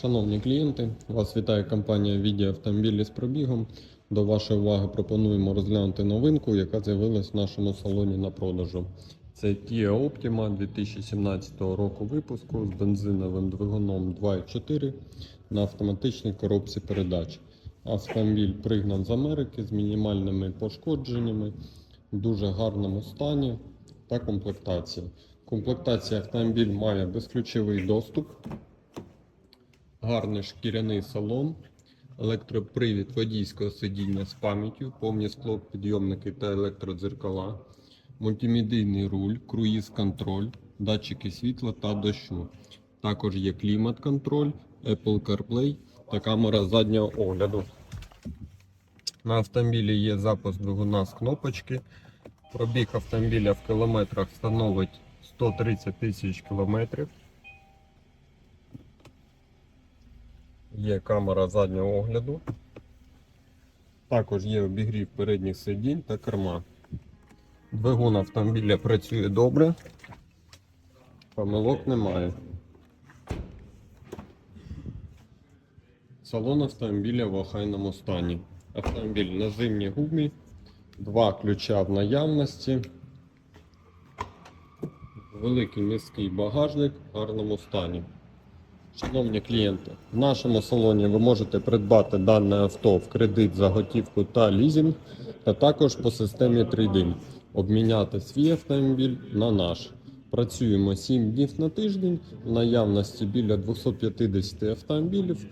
Шановні клієнти, вас вітає компанія Віді автомобілі з пробігом. До вашої уваги пропонуємо розглянути новинку, яка з'явилась в нашому салоні на продажу. Це Kia Optima 2017 року випуску з бензиновим двигуном 2.4 на автоматичній коробці передач. Автомобіль пригнан з Америки з мінімальними пошкодженнями, в дуже гарному стані та комплектації. Комплектація автомобіль має безключовий доступ, гарний шкіряний салон, електропривід водійського сидіння з пам'яттю, повні склопідйомники та електродзеркала, мультимедійний руль, круїз-контроль, датчики світла та дощу. Також є клімат-контроль, Apple CarPlay та камера заднього огляду. На автомобілі є запуск двигуна з кнопочки. Пробіг автомобіля в кілометрах становить 130 тисяч кілометрів. Є камера заднього огляду. Також є обігрів передніх сидінь та керма. Двигун автомобіля працює добре. Помилок немає. Салон автомобіля в охайному стані. Автомобіль на зимній гумі. Два ключа в наявності. Великий міський багажник в гарному стані. Шановні клієнти, в нашому салоні ви можете придбати дане авто в кредит за готівку та лізинг, та також по системі трейдинг обміняти свій автомобіль на наш. Працюємо 7 днів на тиждень, в наявності біля 250 автомобілів.